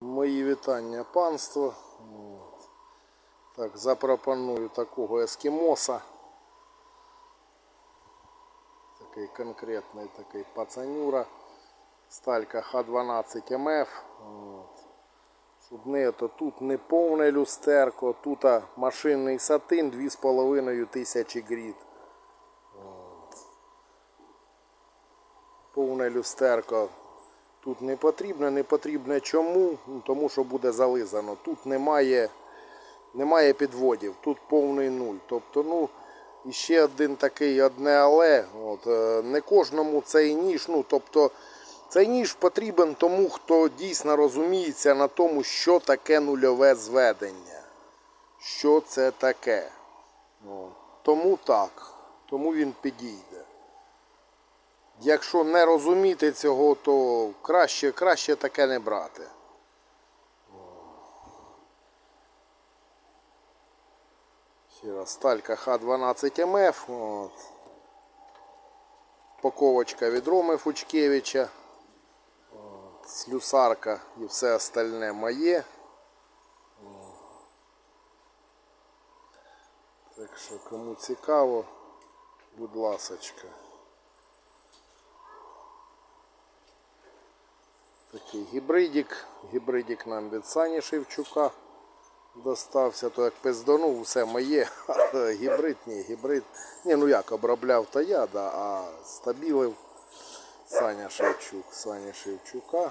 Мої вітання панство. Так, запропоную такого ескімоса. Такий конкретний такий пацанюра. Сталька Х12 МФ. От. То тут не повне люстерко, тут машинний сатин 2,5 тисячі грід. Повне люстерко Тут не потрібно, не потрібно чому? Тому що буде зализано. Тут немає, немає підводів, тут повний нуль. Тобто, ну, і ще один такий одне але. От, е, не кожному цей ніж. Ну, тобто, цей ніж потрібен тому, хто дійсно розуміється на тому, що таке нульове зведення. Що це таке. Тому так. Тому він підійде. Якщо не розуміти цього, то краще, краще таке не брати. Ще раз, сталька Х12 МФ. От. Паковочка від Роми Фучкевича. Слюсарка і все остальне моє. Так що кому цікаво, будь ласочка. Такий гібридик. Гібридик нам від Сані Шевчука достався, то як пизданув, все моє. Гібрид, ні, гібрид. Ні, ну як обробляв та я, да, а стабілив Саня Шевчук. Саня Шевчука.